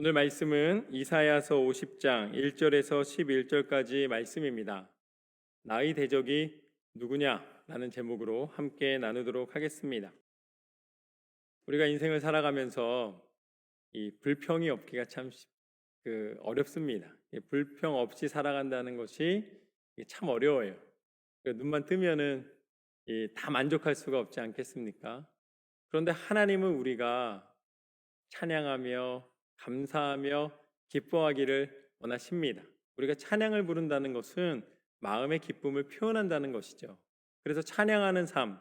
오늘 말씀은 이사야서 50장 1절에서 11절까지 말씀입니다. 나의 대적이 누구냐? 라는 제목으로 함께 나누도록 하겠습니다. 우리가 인생을 살아가면서 이 불평이 없기가 참 쉽- 그 어렵습니다. 이 불평 없이 살아간다는 것이 참 어려워요. 그 눈만 뜨면은 이다 만족할 수가 없지 않겠습니까? 그런데 하나님은 우리가 찬양하며 감사하며 기뻐하기를 원하십니다. 우리가 찬양을 부른다는 것은 마음의 기쁨을 표현한다는 것이죠. 그래서 찬양하는 삶,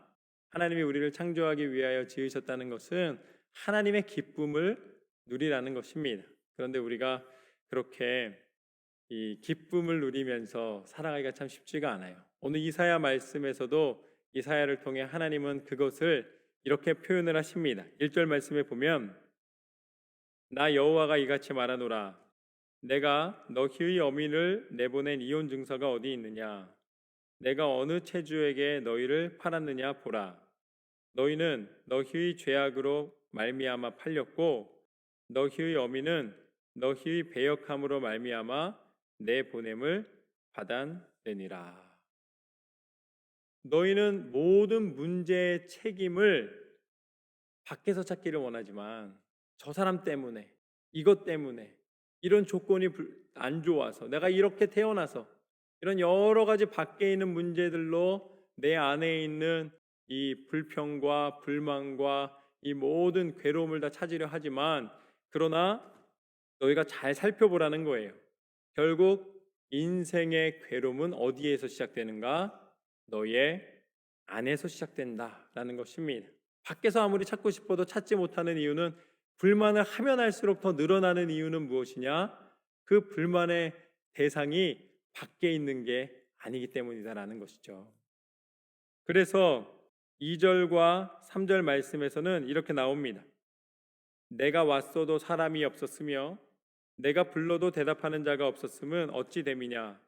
하나님이 우리를 창조하기 위하여 지으셨다는 것은 하나님의 기쁨을 누리라는 것입니다. 그런데 우리가 그렇게 이 기쁨을 누리면서 살아가기가 참 쉽지가 않아요. 오늘 이사야 말씀에서도 이사야를 통해 하나님은 그것을 이렇게 표현을 하십니다. 1절 말씀에 보면 나 여호와가 이같이 말하노라. 내가 너희의 어민을 내보낸 이혼 증서가 어디 있느냐? 내가 어느 체주에게 너희를 팔았느냐 보라. 너희는 너희의 죄악으로 말미암아 팔렸고 너희의 어민은 너희의 배역함으로 말미암아 내 보냄을 받았느니라. 너희는 모든 문제의 책임을 밖에서 찾기를 원하지만 저 사람 때문에 이것 때문에 이런 조건이 불- 안 좋아서 내가 이렇게 태어나서 이런 여러 가지 밖에 있는 문제들로 내 안에 있는 이 불평과 불만과 이 모든 괴로움을 다 찾으려 하지만 그러나 너희가 잘 살펴보라는 거예요. 결국 인생의 괴로움은 어디에서 시작되는가? 너의 안에서 시작된다라는 것입니다. 밖에서 아무리 찾고 싶어도 찾지 못하는 이유는 불만을 하면 할수록 더 늘어나는 이유는 무엇이냐? 그 불만의 대상이 밖에 있는 게 아니기 때문이다라는 것이죠. 그래서 2절과 3절 말씀에서는 이렇게 나옵니다. 내가 왔어도 사람이 없었으며 내가 불러도 대답하는 자가 없었음은 어찌 됨이냐?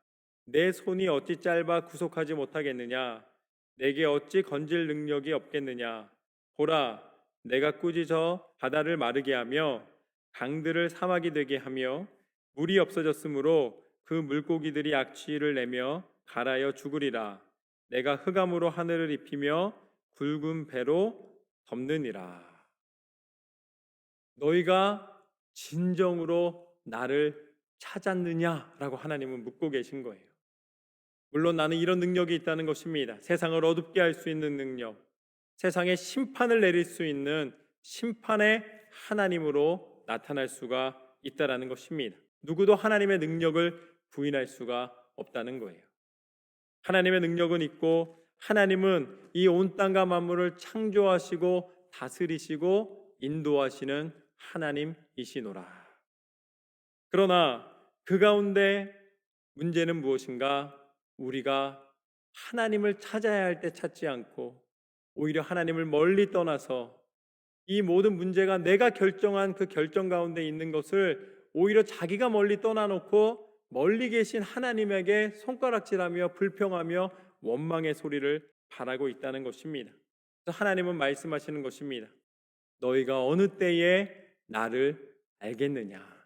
내 손이 어찌 짧아 구속하지 못하겠느냐? 내게 어찌 건질 능력이 없겠느냐? 보라, 내가 꾸짖어 바다를 마르게 하며 강들을 사막이 되게 하며 물이 없어졌으므로 그 물고기들이 악취를 내며 갈아여 죽으리라. 내가 흑암으로 하늘을 입히며 굵은 배로 덮느니라. 너희가 진정으로 나를 찾았느냐라고 하나님은 묻고 계신 거예요. 물론 나는 이런 능력이 있다는 것입니다. 세상을 어둡게 할 수 있는 능력, 세상에 심판을 내릴 수 있는 심판의 하나님으로 나타날 수가 있다라는 것입니다. 누구도 하나님의 능력을 부인할 수가 없다는 거예요. 하나님의 능력은 있고 하나님은 이 온 땅과 만물을 창조하시고 다스리시고 인도하시는 하나님이시노라. 그러나 그 가운데 문제는 무엇인가? 우리가 하나님을 찾아야 할 때 찾지 않고 오히려 하나님을 멀리 떠나서 이 모든 문제가 내가 결정한 그 결정 가운데 있는 것을 오히려 자기가 멀리 떠나놓고 멀리 계신 하나님에게 손가락질하며 불평하며 원망의 소리를 바라고 있다는 것입니다. 하나님은 말씀하시는 것입니다. 너희가 어느 때에 나를 알겠느냐?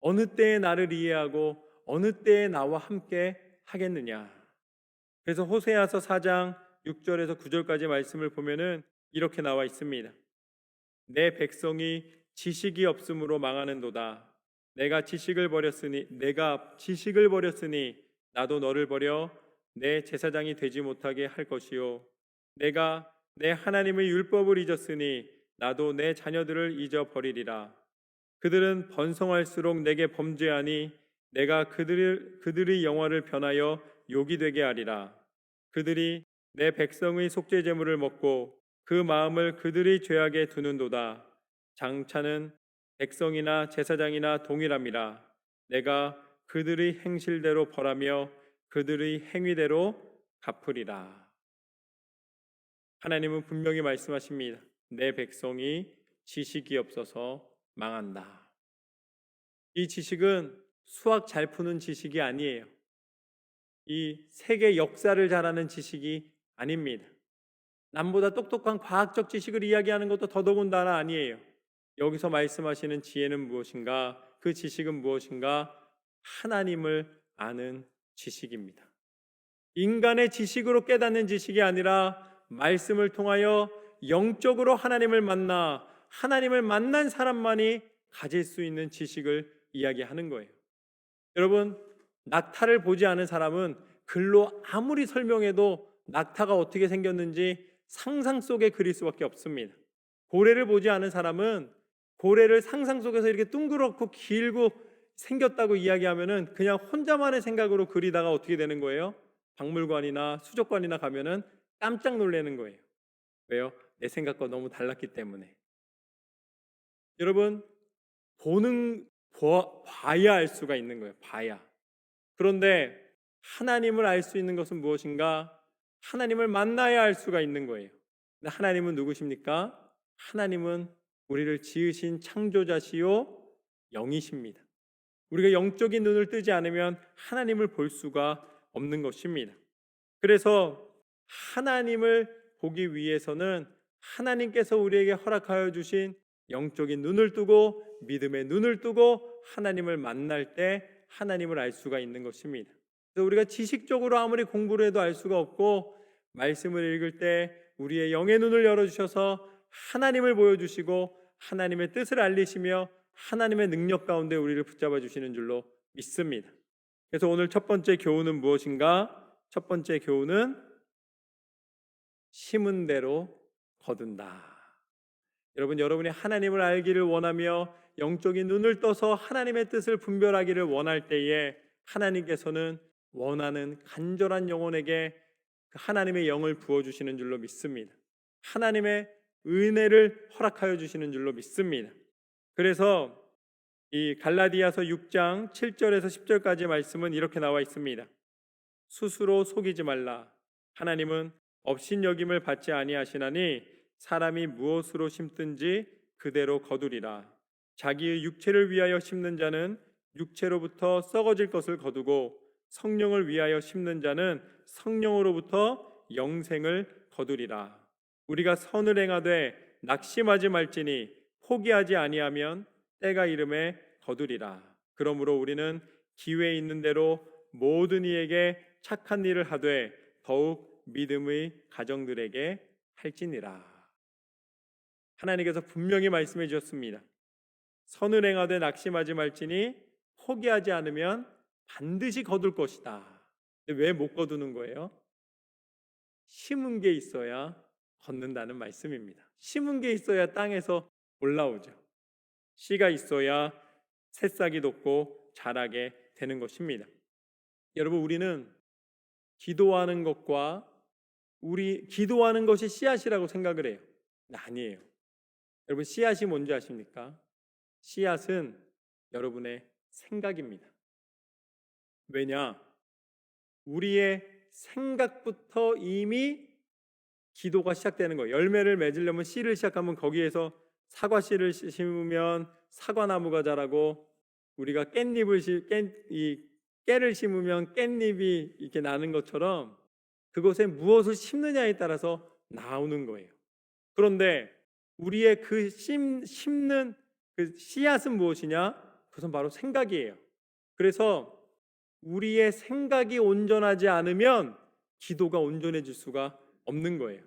어느 때에 나를 이해하고 어느 때에 나와 함께 하겠느냐? 그래서 호세아서 4장 6절에서 9절까지 말씀을 보면은 이렇게 나와 있습니다. 내 백성이 지식이 없으므로 망하는도다. 내가 지식을 버렸으니 내가 지식을 버렸으니 나도 너를 버려 내 제사장이 되지 못하게 할 것이요 내가 내 하나님의 율법을 잊었으니 나도 내 자녀들을 잊어 버리리라. 그들은 번성할수록 내게 범죄하니 내가 그들 그들의 영화를 변하여 욕이 되게 하리라. 그들이 내 백성의 속죄 제물을 먹고 그 마음을 그들의 죄악에 두는도다. 장차는 백성이나 제사장이나 동일함이라. 내가 그들의 행실대로 벌하며 그들의 행위대로 갚으리라. 하나님은 분명히 말씀하십니다. 내 백성이 지식이 없어서 망한다. 이 지식은 수학 잘 푸는 지식이 아니에요. 이 세계 역사를 잘 아는 지식이 아닙니다. 남보다 똑똑한 과학적 지식을 이야기하는 것도 더더군다나 아니에요. 여기서 말씀하시는 지혜는 무엇인가? 그 지식은 무엇인가? 하나님을 아는 지식입니다. 인간의 지식으로 깨닫는 지식이 아니라 말씀을 통하여 영적으로 하나님을 만나 하나님을 만난 사람만이 가질 수 있는 지식을 이야기하는 거예요. 여러분, 낙타를 보지 않은 사람은 글로 아무리 설명해도 낙타가 어떻게 생겼는지 상상 속에 그릴 수밖에 없습니다. 고래를 보지 않은 사람은 고래를 상상 속에서 이렇게 둥그렇고 길고 생겼다고 이야기하면은 그냥 혼자만의 생각으로 그리다가 어떻게 되는 거예요? 박물관이나 수족관이나 가면은 깜짝 놀라는 거예요. 왜요? 내 생각과 너무 달랐기 때문에. 여러분, 보는 보- 봐야 알 수가 있는 거예요. 봐야. 그런데 하나님을 알 수 있는 것은 무엇인가? 하나님을 만나야 알 수가 있는 거예요. 하나님은 누구십니까? 하나님은 우리를 지으신 창조자시요 영이십니다. 우리가 영적인 눈을 뜨지 않으면 하나님을 볼 수가 없는 것입니다. 그래서 하나님을 보기 위해서는 하나님께서 우리에게 허락하여 주신 영적인 눈을 뜨고 믿음의 눈을 뜨고 하나님을 만날 때 하나님을 알 수가 있는 것입니다. 그래서 우리가 지식적으로 아무리 공부를 해도 알 수가 없고 말씀을 읽을 때 우리의 영의 눈을 열어 주셔서 하나님을 보여 주시고 하나님의 뜻을 알리시며 하나님의 능력 가운데 우리를 붙잡아 주시는 줄로 믿습니다. 그래서 오늘 첫 번째 교훈은 무엇인가? 첫 번째 교훈은 심은 대로 거둔다. 여러분, 여러분이 하나님을 알기를 원하며 영적인 눈을 떠서 하나님의 뜻을 분별하기를 원할 때에 하나님께서는 원하는 간절한 영혼에게 그 하나님의 영을 부어 주시는 줄로 믿습니다. 하나님의 은혜를 허락하여 주시는 줄로 믿습니다. 그래서 이 갈라디아서 6장 7절에서 10절까지 말씀은 이렇게 나와 있습니다. 스스로 속이지 말라. 하나님은 업신여김을 받지 아니하시나니 사람이 무엇으로 심든지 그대로 거두리라. 자기의 육체를 위하여 심는 자는 육체로부터 썩어질 것을 거두고 성령을 위하여 심는 자는 성령으로부터 영생을 거두리라. 우리가 선을 행하되 낙심하지 말지니 포기하지 아니하면 때가 이름에 거두리라. 그러므로 우리는 기회 있는 대로 모든 이에게 착한 일을 하되 더욱 믿음의 가정들에게 할지니라. 하나님께서 분명히 말씀해 주셨습니다. 선을 행하되 낙심하지 말지니 포기하지 않으면 반드시 거둘 것이다. 왜 못 거두는 거예요? 심은 게 있어야 걷는다는 말씀입니다. 심은 게 있어야 땅에서 올라오죠. 씨가 있어야 새싹이 돋고 자라게 되는 것입니다. 여러분 우리는 기도하는 것과 우리 기도하는 것이 씨앗이라고 생각을 해요. 아니에요. 여러분 씨앗이 뭔지 아십니까? 씨앗은 여러분의 생각입니다. 왜냐? 우리의 생각부터 이미 기도가 시작되는 거예요. 열매를 맺으려면 씨를 시작하면 거기에서 사과 씨를 심으면 사과나무가 자라고 우리가 깻잎을 심, 깻, 이 깨를 심으면 깻잎이 이렇게 나는 것처럼 그곳에 무엇을 심느냐에 따라서 나오는 거예요. 그런데 우리의 그 심, 심는 그 씨앗은 무엇이냐? 그것은 바로 생각이에요. 그래서 우리의 생각이 온전하지 않으면 기도가 온전해질 수가 없는 거예요.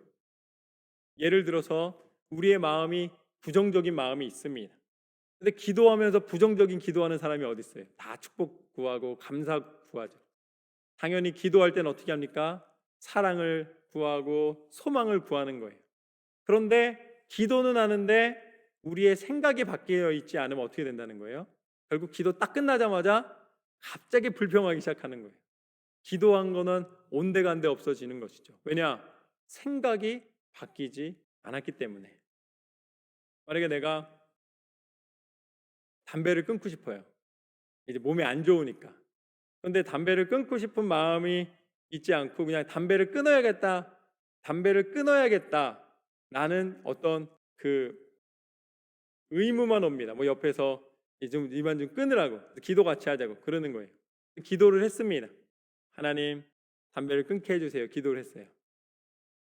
예를 들어서 우리의 마음이 부정적인 마음이 있습니다. 근데 기도하면서 부정적인 기도하는 사람이 어디 있어요? 다 축복 구하고 감사 구하죠. 당연히 기도할 때는 어떻게 합니까? 사랑을 구하고 소망을 구하는 거예요. 그런데 기도는 하는데 우리의 생각이 바뀌어 있지 않으면 어떻게 된다는 거예요? 결국 기도 딱 끝나자마자 갑자기 불평하기 시작하는 거예요. 기도한 거는 온데간데 없어지는 것이죠. 왜냐? 생각이 바뀌지 않았기 때문에. 만약에 내가 담배를 끊고 싶어요. 이제 몸이 안 좋으니까. 그런데 담배를 끊고 싶은 마음이 있지 않고 그냥 담배를 끊어야겠다. 담배를 끊어야겠다. 나는 어떤 그 의무만 옵니다. 뭐 옆에서 좀 이만 좀 끊으라고 기도 같이 하자고 그러는 거예요. 기도를 했습니다. 하나님 담배를 끊게 해주세요. 기도를 했어요.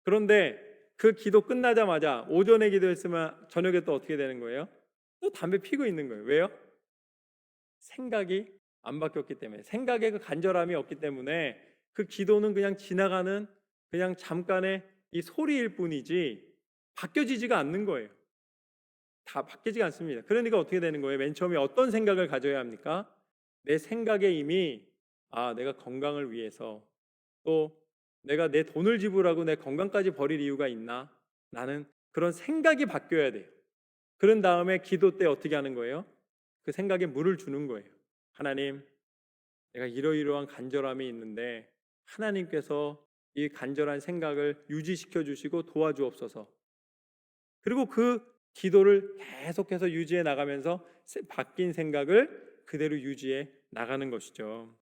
그런데 그 기도 끝나자마자 오전에 기도했으면 저녁에 또 어떻게 되는 거예요? 또 담배 피고 있는 거예요. 왜요? 생각이 안 바뀌었기 때문에 생각의 그 간절함이 없기 때문에 그 기도는 그냥 지나가는 그냥 잠깐의 이 소리일 뿐이지 바뀌어지지가 않는 거예요. 다 바뀌지가 않습니다. 그러니까 어떻게 되는 거예요? 맨 처음에 어떤 생각을 가져야 합니까? 내 생각에 이미 아 내가 건강을 위해서 또 내가 내 돈을 지불하고 내 건강까지 버릴 이유가 있나? 나는 그런 생각이 바뀌어야 돼요. 그런 다음에 기도 때 어떻게 하는 거예요? 그 생각에 물을 주는 거예요. 하나님, 내가 이러이러한 간절함이 있는데 하나님께서 이 간절한 생각을 유지시켜 주시고 도와주옵소서. 그리고 그 기도를 계속해서 유지해 나가면서 세- 바뀐 생각을 그대로 유지해 나가는 것이죠.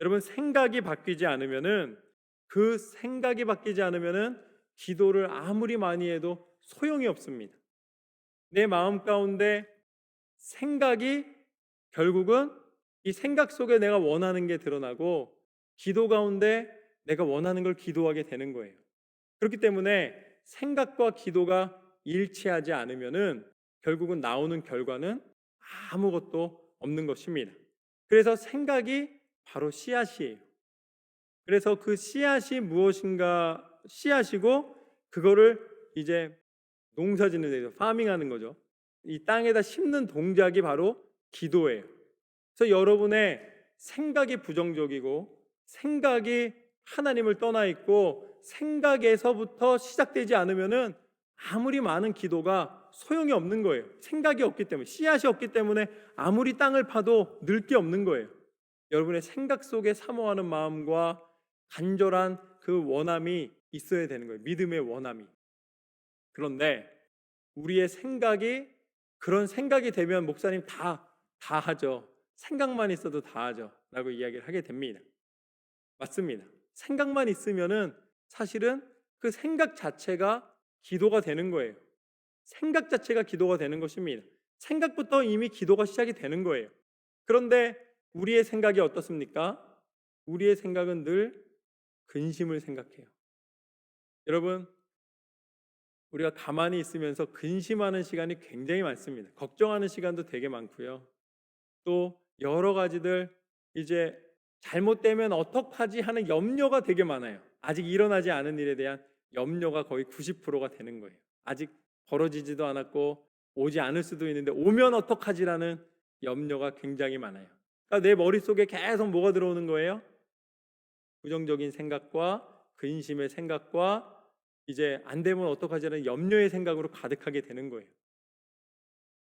여러분 생각이 바뀌지 않으면은 그 생각이 바뀌지 않으면은 기도를 아무리 많이 해도 소용이 없습니다. 내 마음 가운데 생각이 결국은 이 생각 속에 내가 원하는 게 드러나고 기도 가운데 내가 원하는 걸 기도하게 되는 거예요. 그렇기 때문에 생각과 기도가 일치하지 않으면은 결국은 나오는 결과는 아무것도 없는 것입니다. 그래서 생각이 바로 씨앗이에요. 그래서 그 씨앗이 무엇인가 씨앗이고 그거를 이제 농사 짓는 데서 파밍하는 거죠. 이 땅에다 심는 동작이 바로 기도예요. 그래서 여러분의 생각이 부정적이고 생각이 하나님을 떠나 있고 생각에서부터 시작되지 않으면은 아무리 많은 기도가 소용이 없는 거예요. 생각이 없기 때문에 씨앗이 없기 때문에 아무리 땅을 파도 늘 게 없는 거예요. 여러분의 생각 속에 사모하는 마음과 간절한 그 원함이 있어야 되는 거예요. 믿음의 원함이. 그런데 우리의 생각이 그런 생각이 되면 목사님 다, 다 하죠. 생각만 있어도 다 하죠. 라고 이야기를 하게 됩니다. 맞습니다. 생각만 있으면은 사실은 그 생각 자체가 기도가 되는 거예요. 생각 자체가 기도가 되는 것입니다. 생각부터 이미 기도가 시작이 되는 거예요. 그런데 우리의 생각이 어떻습니까? 우리의 생각은 늘 근심을 생각해요. 여러분, 우리가 가만히 있으면서 근심하는 시간이 굉장히 많습니다. 걱정하는 시간도 되게 많고요. 또 여러 가지들 이제 잘못되면 어떡하지 하는 염려가 되게 많아요. 아직 일어나지 않은 일에 대한 염려가 거의 90%가 되는 거예요. 아직 벌어지지도 않았고 오지 않을 수도 있는데 오면 어떡하지라는 염려가 굉장히 많아요. 그러니까 내 머릿속에 계속 뭐가 들어오는 거예요? 부정적인 생각과 근심의 생각과 이제 안 되면 어떡하지라는 염려의 생각으로 가득하게 되는 거예요.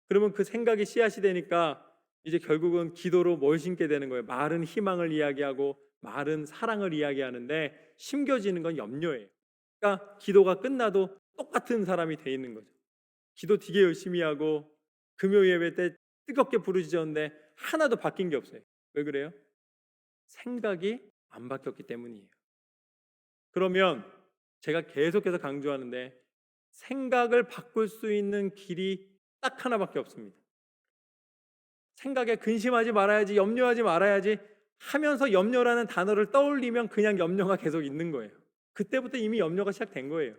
그러면 그 생각이 씨앗이 되니까 이제 결국은 기도로 뭘 심게 되는 거예요. 말은 희망을 이야기하고 말은 사랑을 이야기하는데 심겨지는 건 염려예요. 그러니까 기도가 끝나도 똑같은 사람이 돼 있는 거죠. 기도 되게 열심히 하고 금요 예배 때 뜨겁게 부르짖었는데 하나도 바뀐 게 없어요. 왜 그래요? 생각이 안 바뀌었기 때문이에요. 그러면 제가 계속해서 강조하는데 생각을 바꿀 수 있는 길이 딱 하나밖에 없습니다. 생각에 근심하지 말아야지, 염려하지 말아야지 하면서 염려라는 단어를 떠올리면 그냥 염려가 계속 있는 거예요. 그때부터 이미 염려가 시작된 거예요.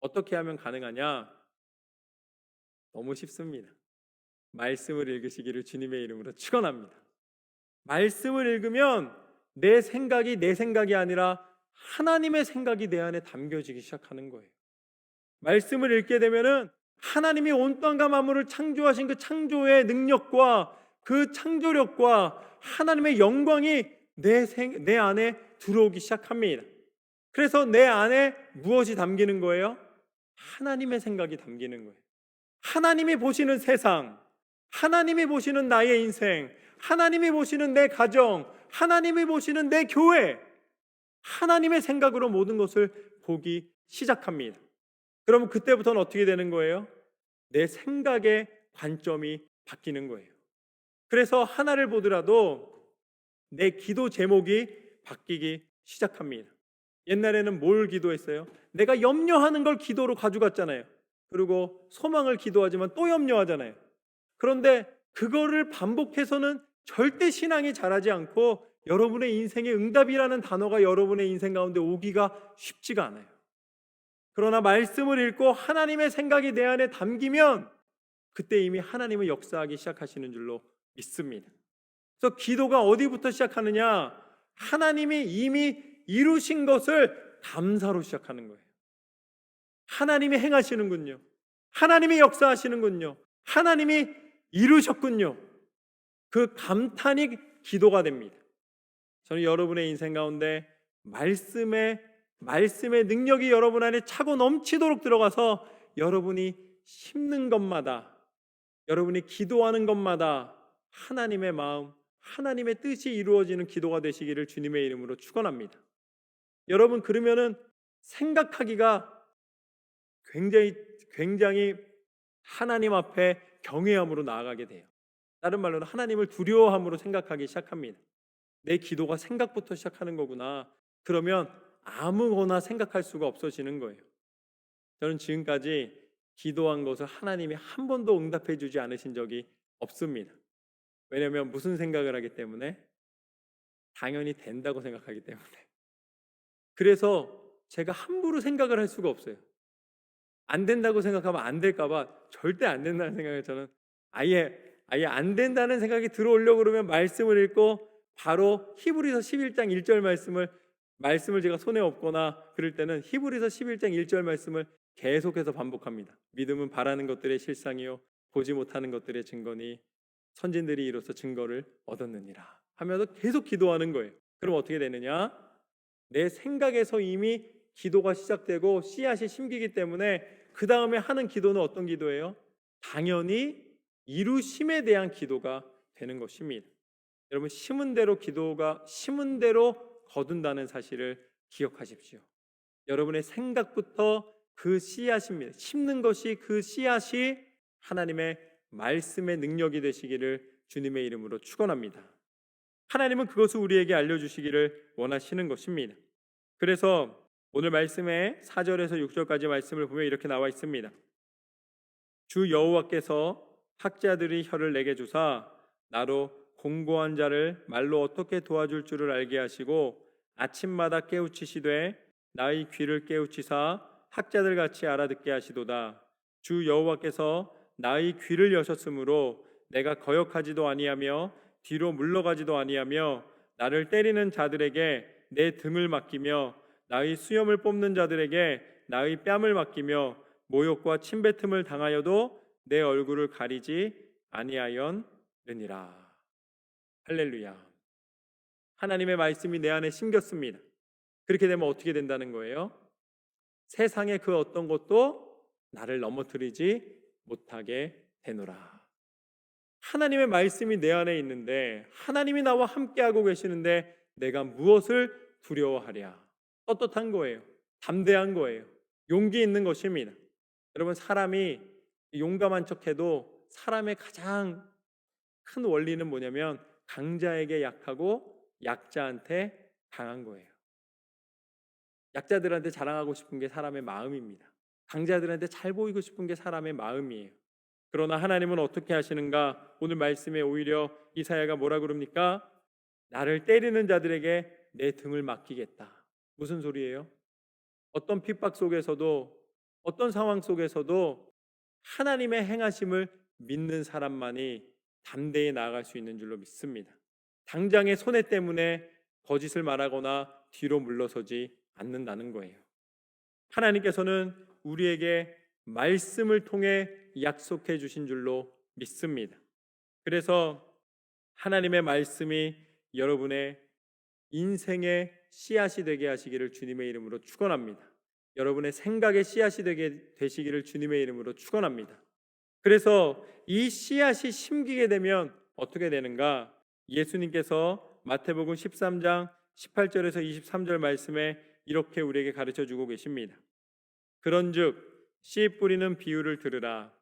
어떻게 하면 가능하냐? 너무 쉽습니다. 말씀을 읽으시기를 주님의 이름으로 축원합니다. 말씀을 읽으면 내 생각이 내 생각이 아니라 하나님의 생각이 내 안에 담겨지기 시작하는 거예요. 말씀을 읽게 되면은 하나님이 온 땅과 만물을 창조하신 그 창조의 능력과 그 창조력과 하나님의 영광이 내, 생, 내 안에 들어오기 시작합니다. 그래서 내 안에 무엇이 담기는 거예요? 하나님의 생각이 담기는 거예요. 하나님이 보시는 세상, 하나님이 보시는 나의 인생, 하나님이 보시는 내 가정, 하나님이 보시는 내 교회, 하나님의 생각으로 모든 것을 보기 시작합니다. 그러면 그때부터는 어떻게 되는 거예요? 내 생각의 관점이 바뀌는 거예요. 그래서 하나를 보더라도 내 기도 제목이 바뀌기 시작합니다. 옛날에는 뭘 기도했어요? 내가 염려하는 걸 기도로 가져갔잖아요. 그리고 소망을 기도하지만 또 염려하잖아요. 그런데 그거를 반복해서는 절대 신앙이 자라지 않고 여러분의 인생의 응답이라는 단어가 여러분의 인생 가운데 오기가 쉽지가 않아요. 그러나 말씀을 읽고 하나님의 생각이 내 안에 담기면 그때 이미 하나님은 역사하기 시작하시는 줄로 믿습니다. 그래서 기도가 어디부터 시작하느냐? 하나님이 이미 이루신 것을 감사로 시작하는 거예요. 하나님이 행하시는군요. 하나님이 역사하시는군요. 하나님이 이루셨군요. 그 감탄이 기도가 됩니다. 저는 여러분의 인생 가운데 말씀의 말씀의 능력이 여러분 안에 차고 넘치도록 들어가서 여러분이 심는 것마다 여러분이 기도하는 것마다 하나님의 마음, 하나님의 뜻이 이루어지는 기도가 되시기를 주님의 이름으로 축원합니다. 여러분 그러면은 생각하기가 굉장히 굉장히 하나님 앞에 경외함으로 나아가게 돼요. 다른 말로는 하나님을 두려워함으로 생각하기 시작합니다. 내 기도가 생각부터 시작하는 거구나. 그러면 아무거나 생각할 수가 없어지는 거예요. 저는 지금까지 기도한 것을 하나님이 한 번도 응답해 주지 않으신 적이 없습니다. 왜냐하면 무슨 생각을 하기 때문에 당연히 된다고 생각하기 때문에. 그래서 제가 함부로 생각을 할 수가 없어요. 안 된다고 생각하면 안 될까봐 절대 안 된다는 생각을 저는 아예 아예 안 된다는 생각이 들어오려고 그러면 말씀을 읽고 바로 히브리서 11장 1절 말씀을 말씀을 제가 손에 없거나 그럴 때는 히브리서 11장 1절 말씀을 계속해서 반복합니다. 믿음은 바라는 것들의 실상이요 보지 못하는 것들의 증거니 선진들이 이로써 증거를 얻었느니라 하면서 계속 기도하는 거예요. 그럼 어떻게 되느냐? 내 생각에서 이미 기도가 시작되고 씨앗이 심기기 때문에 그 다음에 하는 기도는 어떤 기도예요? 당연히 이루심에 대한 기도가 되는 것입니다. 여러분 심은 대로 기도가 심은 대로 거둔다는 사실을 기억하십시오. 여러분의 생각부터 그 씨앗입니다. 심는 것이 그 씨앗이 하나님의 말씀의 능력이 되시기를 주님의 이름으로 축원합니다. 하나님은 그것을 우리에게 알려 주시기를 원하시는 것입니다. 그래서 오늘 말씀의 4절에서 6절까지 말씀을 보면 이렇게 나와 있습니다. 주 여호와께서 학자들이 혀를 내게 주사 나로 공고한 자를 말로 어떻게 도와줄 줄을 알게 하시고 아침마다 깨우치시되 나의 귀를 깨우치사 학자들 같이 알아듣게 하시도다. 주 여호와께서 나의 귀를 여셨으므로 내가 거역하지도 아니하며 뒤로 물러가지도 아니하며 나를 때리는 자들에게 내 등을 맡기며 나의 수염을 뽑는 자들에게 나의 뺨을 맡기며 모욕과 침뱉음을 당하여도 내 얼굴을 가리지 아니하였느니라. 할렐루야. 하나님의 말씀이 내 안에 심겼습니다. 그렇게 되면 어떻게 된다는 거예요? 세상의 그 어떤 것도 나를 넘어뜨리지 못하게 되노라. 하나님의 말씀이 내 안에 있는데 하나님이 나와 함께하고 계시는데 내가 무엇을 두려워하랴? 떳떳한 거예요. 담대한 거예요. 용기 있는 것입니다. 여러분 사람이 용감한 척해도 사람의 가장 큰 원리는 뭐냐면 강자에게 약하고 약자한테 강한 거예요. 약자들한테 자랑하고 싶은 게 사람의 마음입니다. 강자들한테 잘 보이고 싶은 게 사람의 마음이에요. 그러나 하나님은 어떻게 하시는가? 오늘 말씀에 오히려 이사야가 뭐라 그럽니까? 나를 때리는 자들에게 내 등을 맡기겠다. 무슨 소리예요? 어떤 핍박 속에서도 어떤 상황 속에서도 하나님의 행하심을 믿는 사람만이 담대히 나아갈 수 있는 줄로 믿습니다. 당장의 손해 때문에 거짓을 말하거나 뒤로 물러서지 않는다는 거예요. 하나님께서는 우리에게 말씀을 통해 약속해 주신 줄로 믿습니다. 그래서 하나님의 말씀이 여러분의 인생의 씨앗이 되게 하시기를 주님의 이름으로 축원합니다. 여러분의 생각의 씨앗이 되게 되시기를 주님의 이름으로 축원합니다. 그래서 이 씨앗이 심기게 되면 어떻게 되는가? 예수님께서 마태복음 13장 18절에서 23절 말씀에 이렇게 우리에게 가르쳐 주고 계십니다. 그런즉 씨 뿌리는 비유를 들으라.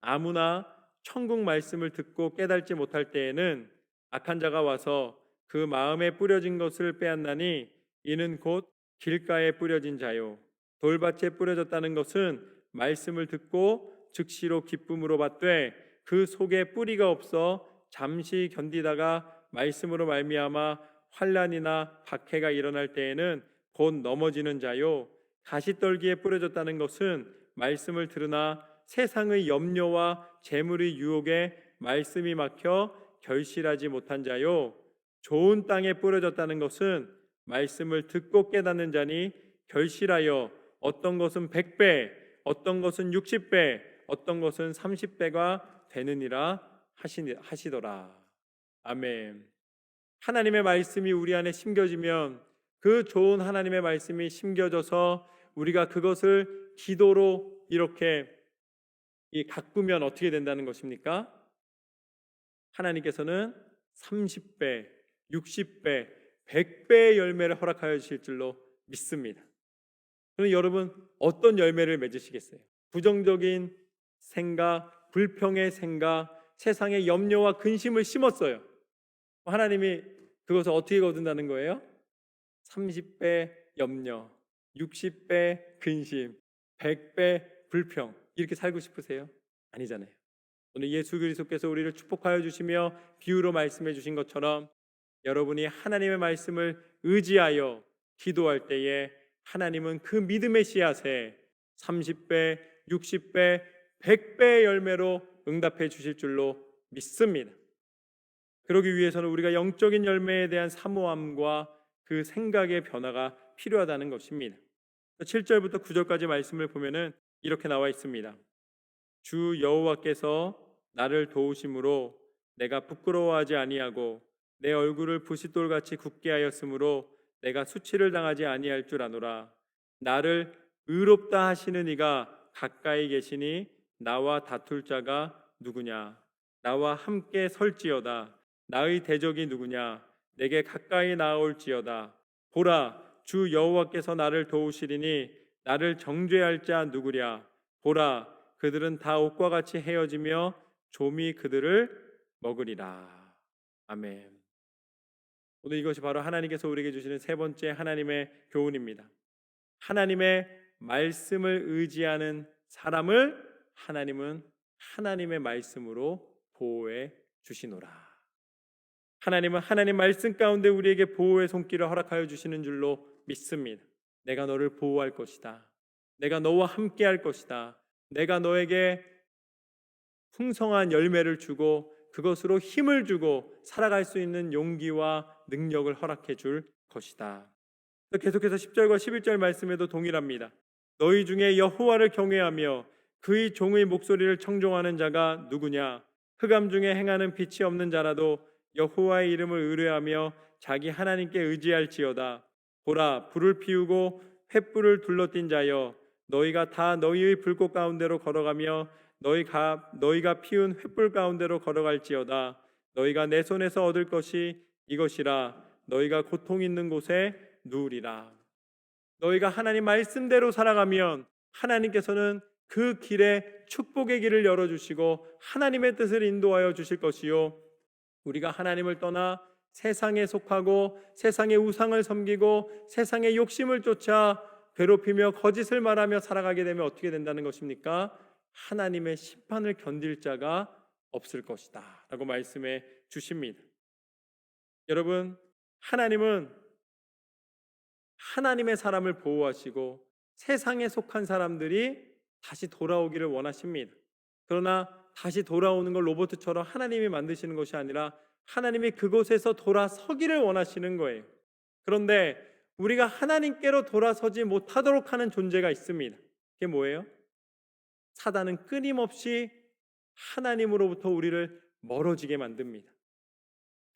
아무나 천국 말씀을 듣고 깨달지 못할 때에는 악한 자가 와서 그 마음에 뿌려진 것을 빼앗나니 이는 곧 길가에 뿌려진 자요. 돌밭에 뿌려졌다는 것은 말씀을 듣고 즉시로 기쁨으로 받되 그 속에 뿌리가 없어 잠시 견디다가 말씀으로 말미암아 환란이나 박해가 일어날 때에는 곧 넘어지는 자요. 가시떨기에 뿌려졌다는 것은 말씀을 들으나 세상의 염려와 재물의 유혹에 말씀이 막혀 결실하지 못한 자요 좋은 땅에 뿌려졌다는 것은 말씀을 듣고 깨닫는 자니 결실하여 어떤 것은 100배, 어떤 것은 60배, 어떤 것은 30배가 되느니라 하시, 하시더라. 아멘. 하나님의 말씀이 우리 안에 심겨지면 그 좋은 하나님의 말씀이 심겨져서 우리가 그것을 기도로 이렇게 이 가꾸면 어떻게 된다는 것입니까? 하나님께서는 30배, 60배, 100배의 열매를 허락하여 주실 줄로 믿습니다. 그럼 여러분 어떤 열매를 맺으시겠어요? 부정적인 생각, 불평의 생각, 세상의 염려와 근심을 심었어요. 하나님이 그것을 어떻게 거둔다는 거예요? 30배 염려, 60배 근심, 100배 불평 이렇게 살고 싶으세요? 아니잖아요. 오늘 예수 그리스도께서 우리를 축복하여 주시며 비유로 말씀해 주신 것처럼 여러분이 하나님의 말씀을 의지하여 기도할 때에 하나님은 그 믿음의 씨앗에 30배, 60배, 100배의 열매로 응답해 주실 줄로 믿습니다. 그러기 위해서는 우리가 영적인 열매에 대한 사모함과 그 생각의 변화가 필요하다는 것입니다. 7절부터 9절까지 말씀을 보면은 이렇게 나와 있습니다. 주 여호와께서 나를 도우심으로 내가 부끄러워하지 아니하고 내 얼굴을 부싯돌같이 굳게 하였으므로 내가 수치를 당하지 아니할 줄 아노라. 나를 의롭다 하시는 이가 가까이 계시니 나와 다툴 자가 누구냐? 나와 함께 설지어다. 나의 대적이 누구냐? 내게 가까이 나아올지어다. 보라, 주 여호와께서 나를 도우시리니 나를 정죄할 자 누구랴? 보라, 그들은 다 옷과 같이 헤어지며 좀이 그들을 먹으리라. 아멘. 오늘 이것이 바로 하나님께서 우리에게 주시는 세 번째 하나님의 교훈입니다. 하나님의 말씀을 의지하는 사람을 하나님은 하나님의 말씀으로 보호해 주시노라. 하나님은 하나님 말씀 가운데 우리에게 보호의 손길을 허락하여 주시는 줄로 믿습니다. 내가 너를 보호할 것이다. 내가 너와 함께 할 것이다. 내가 너에게 풍성한 열매를 주고 그것으로 힘을 주고 살아갈 수 있는 용기와 능력을 허락해 줄 것이다. 계속해서 10절과 11절 말씀에도 동일합니다. 너희 중에 여호와를 경외하며 그의 종의 목소리를 청종하는 자가 누구냐? 흑암 중에 행하는 빛이 없는 자라도 여호와의 이름을 의뢰하며 자기 하나님께 의지할지어다. 보라 불을 피우고 횃불을 둘러띈 자여 너희가 다 너희의 불꽃 가운데로 걸어가며 너희가 너희가 피운 횃불 가운데로 걸어갈지어다. 너희가 내 손에서 얻을 것이 이것이라 너희가 고통 있는 곳에 누우리라. 너희가 하나님 말씀대로 살아가면 하나님께서는 그 길에 축복의 길을 열어 주시고 하나님의 뜻을 인도하여 주실 것이요 우리가 하나님을 떠나 세상에 속하고 세상의 우상을 섬기고 세상의 욕심을 쫓아 괴롭히며 거짓을 말하며 살아가게 되면 어떻게 된다는 것입니까? 하나님의 심판을 견딜 자가 없을 것이다. 라고 말씀해 주십니다. 여러분, 하나님은 하나님의 사람을 보호하시고 세상에 속한 사람들이 다시 돌아오기를 원하십니다. 그러나 다시 돌아오는 걸 로봇처럼 하나님이 만드시는 것이 아니라 하나님이 그곳에서 돌아서기를 원하시는 거예요. 그런데 우리가 하나님께로 돌아서지 못하도록 하는 존재가 있습니다. 그게 뭐예요? 사단은 끊임없이 하나님으로부터 우리를 멀어지게 만듭니다.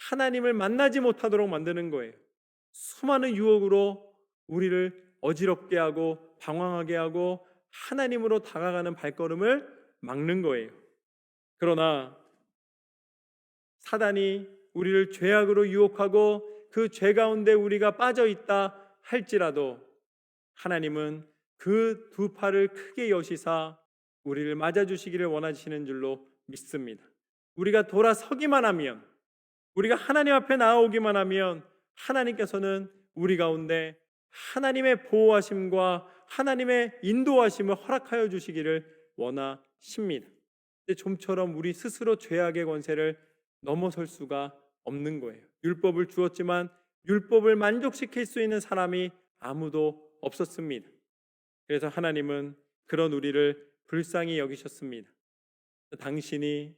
하나님을 만나지 못하도록 만드는 거예요. 수많은 유혹으로 우리를 어지럽게 하고 방황하게 하고 하나님으로 다가가는 발걸음을 막는 거예요. 그러나 사단이 우리를 죄악으로 유혹하고 그 죄 가운데 우리가 빠져 있다 할지라도 하나님은 그 두 팔을 크게 여시사 우리를 맞아 주시기를 원하시는 줄로 믿습니다. 우리가 돌아서기만 하면 우리가 하나님 앞에 나오기만 하면 하나님께서는 우리 가운데 하나님의 보호하심과 하나님의 인도하심을 허락하여 주시기를 원하십니다. 좀처럼 우리 스스로 죄악의 권세를 넘어설 수가 없는 거예요. 율법을 주었지만 율법을 만족시킬 수 있는 사람이 아무도 없었습니다. 그래서 하나님은 그런 우리를 불쌍히 여기셨습니다. 당신이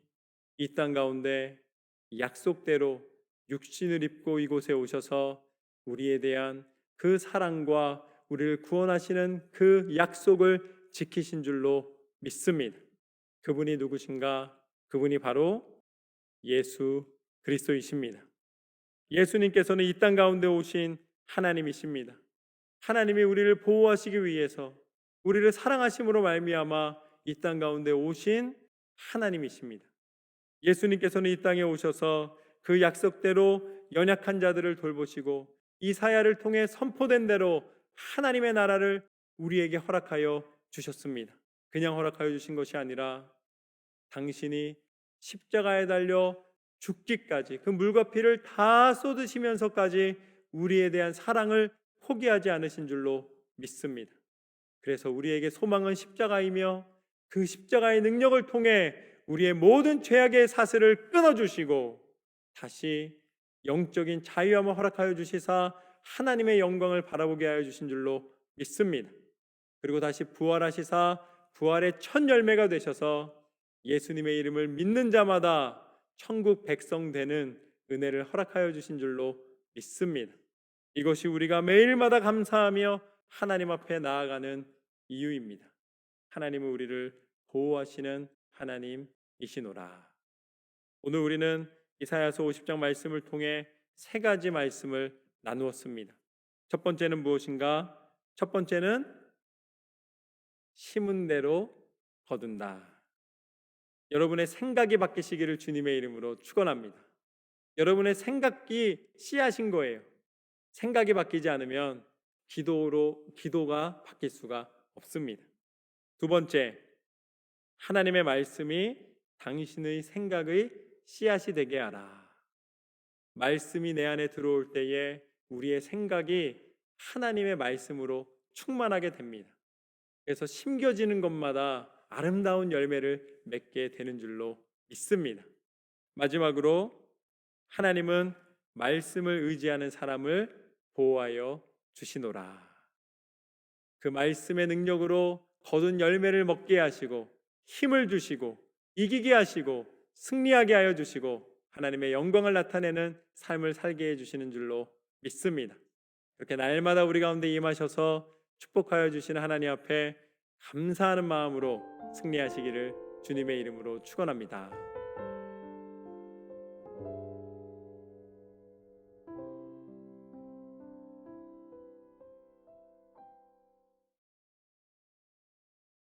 이 땅 가운데 약속대로 육신을 입고 이곳에 오셔서 우리에 대한 그 사랑과 우리를 구원하시는 그 약속을 지키신 줄로 믿습니다. 그분이 누구신가? 그분이 바로 예수 그리스도이십니다. 예수님께서는 이 땅 가운데 오신 하나님이십니다. 하나님이 우리를 보호하시기 위해서 우리를 사랑하심으로 말미암아 이 땅 가운데 오신 하나님이십니다. 예수님께서는 이 땅에 오셔서 그 약속대로 연약한 자들을 돌보시고 이사야를 통해 선포된 대로 하나님의 나라를 우리에게 허락하여 주셨습니다. 그냥 허락하여 주신 것이 아니라 당신이 십자가에 달려 죽기까지 그 물과 피를 다 쏟으시면서까지 우리에 대한 사랑을 포기하지 않으신 줄로 믿습니다. 그래서 우리에게 소망은 십자가이며 그 십자가의 능력을 통해 우리의 모든 죄악의 사슬을 끊어 주시고 다시 영적인 자유함을 허락하여 주시사 하나님의 영광을 바라보게 하여 주신 줄로 믿습니다. 그리고 다시 부활하시사 부활의 첫 열매가 되셔서 예수님의 이름을 믿는 자마다 천국 백성 되는 은혜를 허락하여 주신 줄로 믿습니다. 이것이 우리가 매일마다 감사하며 하나님 앞에 나아가는 이유입니다. 하나님은 우리를 보호하시는 하나님이시노라. 오늘 우리는 이사야서 50장 말씀을 통해 세 가지 말씀을 나누었습니다. 첫 번째는 무엇인가? 첫 번째는 심은 대로 거둔다. 여러분의 생각이 바뀌시기를 주님의 이름으로 축원합니다. 여러분의 생각이 씨앗인 거예요. 생각이 바뀌지 않으면 기도로 기도가 바뀔 수가 없습니다. 두 번째, 하나님의 말씀이 당신의 생각의 씨앗이 되게 하라. 말씀이 내 안에 들어올 때에 우리의 생각이 하나님의 말씀으로 충만하게 됩니다. 그래서 심겨지는 것마다 아름다운 열매를 맺게 되는 줄로 믿습니다. 마지막으로 하나님은 말씀을 의지하는 사람을 보호하여 주시노라. 그 말씀의 능력으로 거둔 열매를 먹게 하시고 힘을 주시고 이기게 하시고 승리하게 하여 주시고 하나님의 영광을 나타내는 삶을 살게 해 주시는 줄로 믿습니다. 이렇게 날마다 우리 가운데 임하셔서 축복하여 주시는 하나님 앞에 감사하는 마음으로 승리하시기를 주님의 이름으로 축원합니다.